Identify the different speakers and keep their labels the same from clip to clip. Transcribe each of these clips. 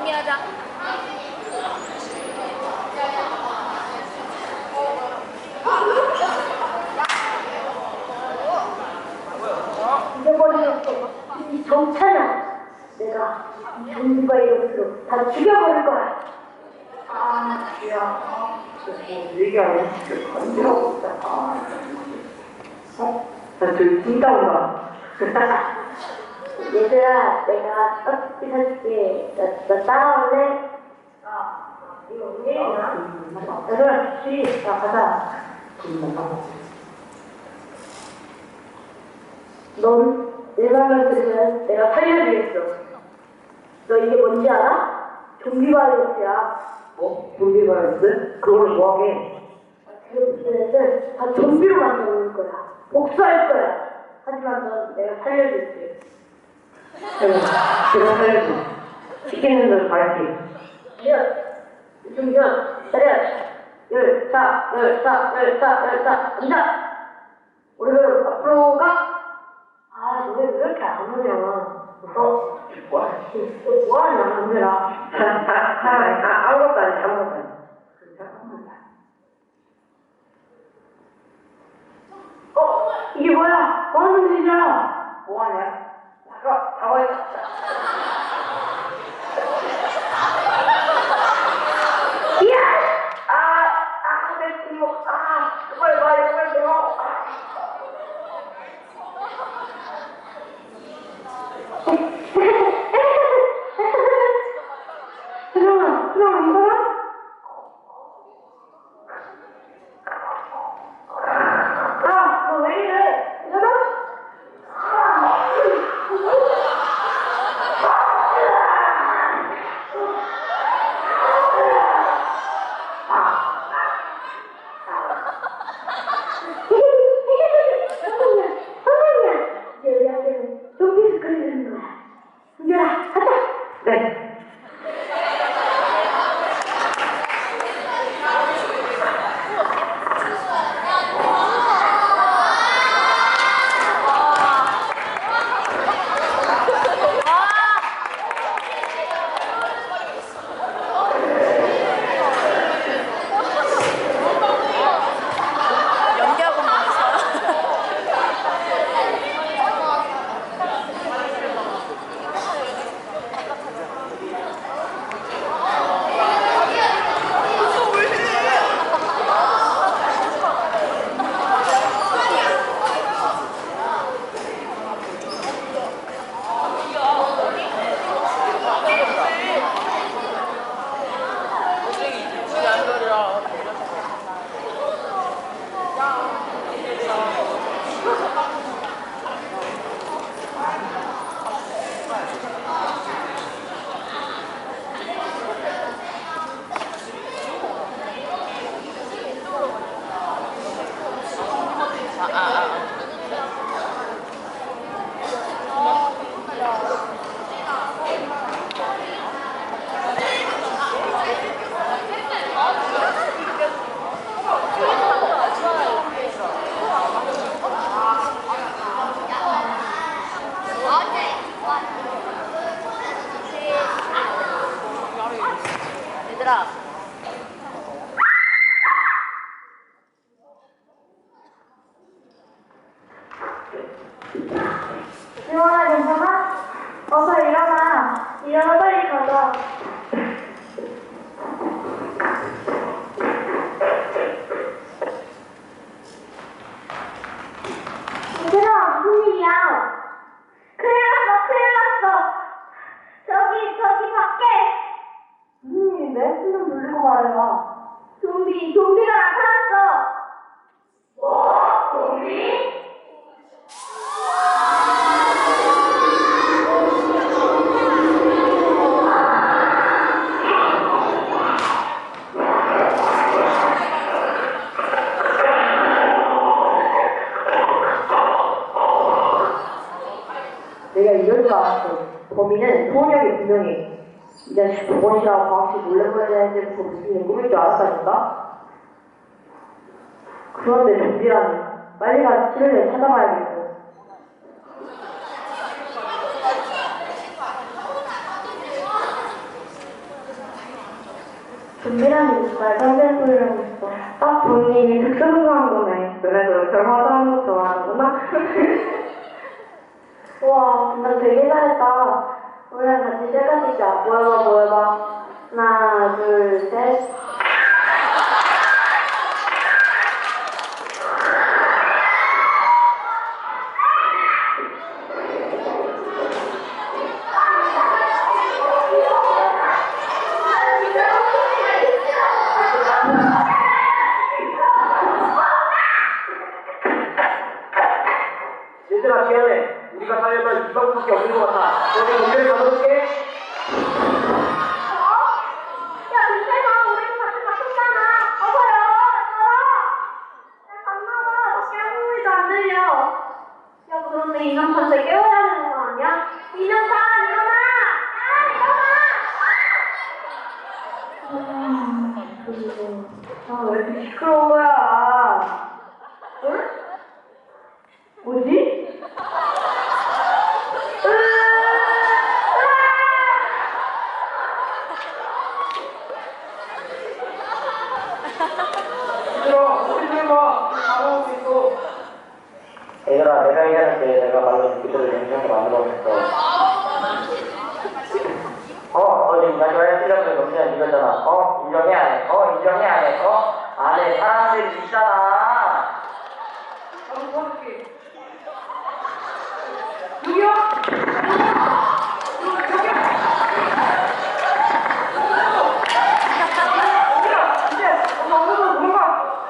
Speaker 1: 정리하자.
Speaker 2: 잊어버리겠어. 이 정찬아, 내가 이 종류가 이것으로 다 죽여버릴 거야.
Speaker 3: 아, 야, 얘기하네. 간지러워. 아, 어? 나저 찐다운가.
Speaker 2: 얘들아, 내가 떡볶이 사줄게. 나, 나 따라올래?
Speaker 3: 아, 이거 언제냐? 얘들아, 씨, 야, 가자.
Speaker 2: 넌내 말을 들으면 내가 살려주겠어. 너 이게 뭔지 알아? 좀비 바이러스야.
Speaker 3: 어? 좀비 바이러스? 그걸로 뭐하게?
Speaker 2: 그다 좀비로 만들어놓을 거야. 복수할 거야. 하지만 넌 내가 살려줄게.
Speaker 3: 제가 살려줘. 시키는 대로 다 할게.
Speaker 2: 열, 중전, 차렷, 열 사, 열 사, 열 사, 열사, 앉아! 우리를 앞으로 가! 아, 너네 왜 이렇게 안 오냐. 어?
Speaker 3: 와,
Speaker 2: 너 뭐하냐, 남들아.
Speaker 3: 아, 아무것도 아니야, 아무것도 아니야.
Speaker 2: 어? 이게 뭐야? 뭐 하는 짓이야?
Speaker 3: 뭐하냐? 사과해.
Speaker 2: 이야! 소원형이 분명히 이 자식 보건이라고 방학식 몰래 보내야 되는데 무슨 꾸밀 줄 알았다니까? 그런데 좀비라니 빨리 가서 치료를 찾아봐야겠어. 좀비라니 정말 깜짝 소리라고 싶어. 딱 본인이 특수부한 거네 그래서 이렇게 화장하는 거 좋아하는구나. 우와 나 되게 잘했다 우리랑 같이 셀카 찍자 보여봐 보여봐 하나 둘 셋
Speaker 3: 얘들아 미안해 우리가 살려면 이 방밖에 없는 것 같아 너네 문제를 가져올게
Speaker 1: 야, 민철아, 우리 같이 갔었잖아. 어서요, 얘들아. 갔나봐. 깨물이도 안 들려. 야, 그런데 인형판세 깨워야 되는 거 아니야? 인형판, 일어나! 야, 일어나!
Speaker 2: 아왜 이렇게 시끄러운 거야 응? 뭐지?
Speaker 3: 어?
Speaker 4: 어디 우리가 좋아해 틀렸는데 넘치는 이거잖아 어? 인정해 안 해? 어? 인정해 안 해? 어? 안해 사람들이 있잖아
Speaker 3: 바로 도와줄게 여기야 여기야 이제 엄마 오늘 도망가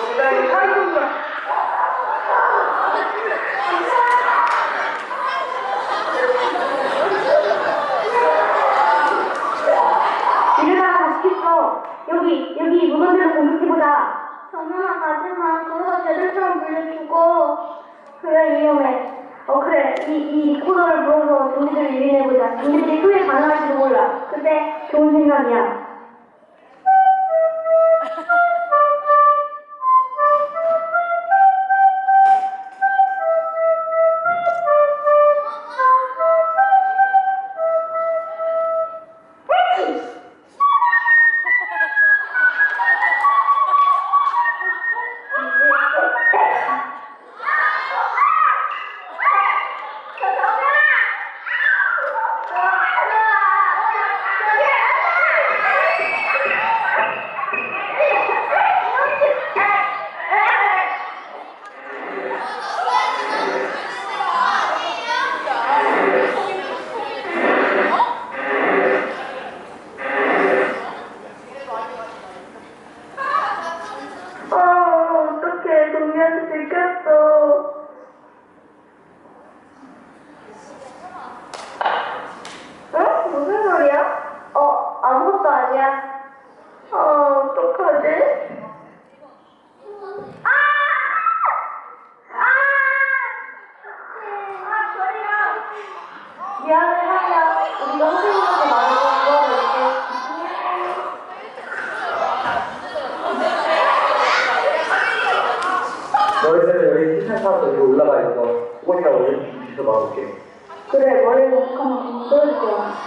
Speaker 3: 여기다 이 사이콘
Speaker 2: 일어나 다시 겠어 여기 여기 문원대로 공격해보자
Speaker 1: 정연아, 가지마. 그러다 쟤들처럼 물려주고. 그래, 위험해.
Speaker 2: 어 그래 이, 이 리코더를 불어서 좀비들을 유인해보자 좀비들이 후회 가능할지도 몰라 근데 좋은 생각이야 todo.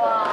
Speaker 2: 와.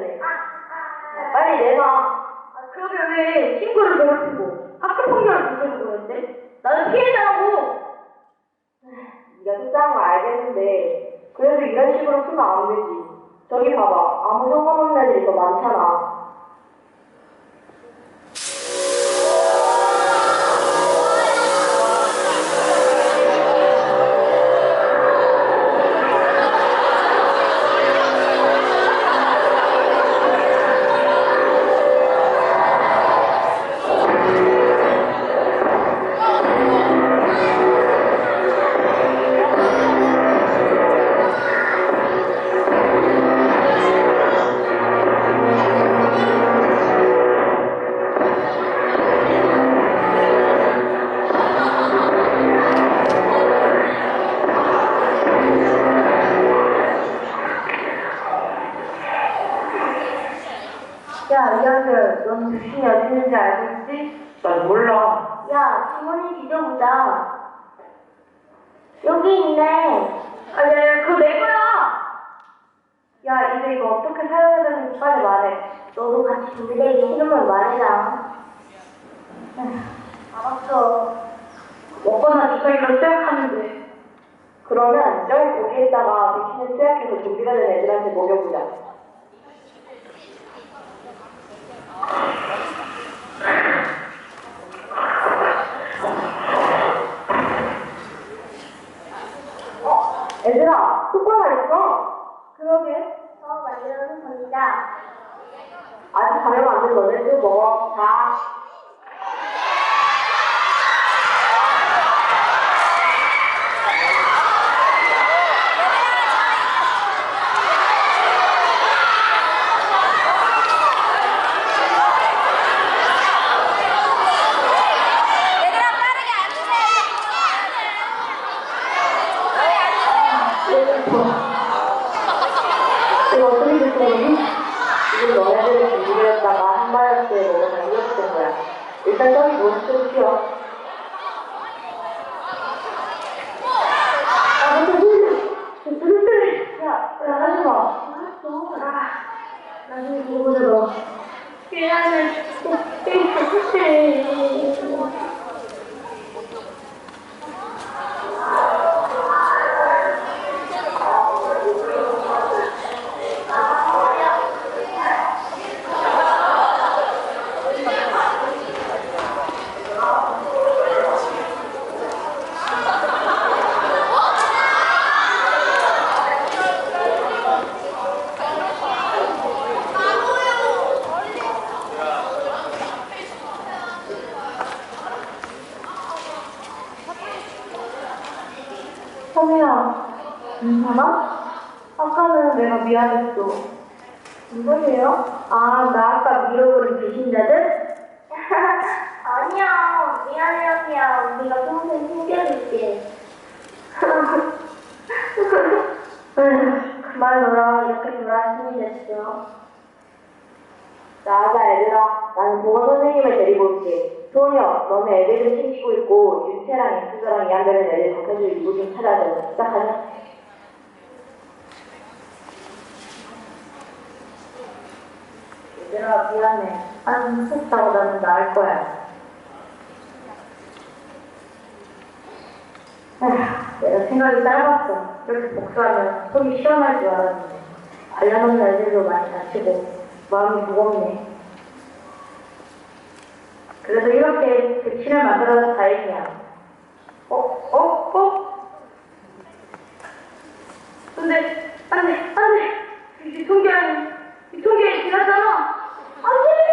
Speaker 2: 정신 못 차렸네. 빨리 내놔. 아, 그러게 왜 친구를 괴롭히고 학교 폭력을 부수는 거였대? 나는 피해자라고. 네가 속상한 거 알겠는데 그래도 이런 식으로 쓰면 안 되지. 저기 봐봐. 아무 상관없는 애들이 더 많잖아. 여기 있네. 아, 야, 야, 그거 내 거야! 야, 이제 이거 어떻게 사용해야 되는지 빨리 말해. 너도 같이 준비되기 싫으면 말해라. 에휴, 알았어. 먹거나 네가 이걸 돼. 그러면 저기 거기에다가 백신을 수약해서 준비가 된 애들한테 먹여보자. 어, 얘들아, 효과가 있어. 그러게.
Speaker 1: 어, 만들어서 던지자.
Speaker 2: 아직 가면 안 돼. 너네들 먹어. 자.
Speaker 5: 얘들아 빠르게
Speaker 2: 이거 어떻게 됐거니 이거 너네들이 준비했다가 한 바이러스에 먹어서 이렇게 된 거야. 일단 저기 몬스터로 키워. 아, 근데 누구? 누구들? 야, 야, 하지 마.
Speaker 1: 알았어.
Speaker 2: 아, 나중에 보고 들어.
Speaker 1: 미안해.
Speaker 2: 성우야, 괜찮아? 아까는 내가 미안했어. 누구세요? 아, 나 아까 밀어버린 배신자들?
Speaker 1: 아니야. 미안해, 언니야. 우리가 평생 챙겨줄게.
Speaker 2: 에휴, 그만 놀아. 이렇게 돌아왔으니 됐어. 나가 얘들아. 나는 보건 선생님을 데리고 올게. 소녀, 너네 애들을 챙기고 있고 윤채랑 이수저랑 이한별은 애들 박혀줄 이부 좀 찾아줘. 시작하자. 얘들아 미안해. 아니 무섭다고 나는 나을 거야. 에휴, 내가 생각이 짧았어. 이렇게 복수하면 속이 시원할 줄 알았는데. 관련없는 애들도 많이 다치고 마음이 무겁네. 그래도 이렇게 백신을 만들어서 다행이야. 어? 어? 어? 안 돼! 안 돼! 안 돼! 유통기한이, 유통기한이 지났잖아! Are you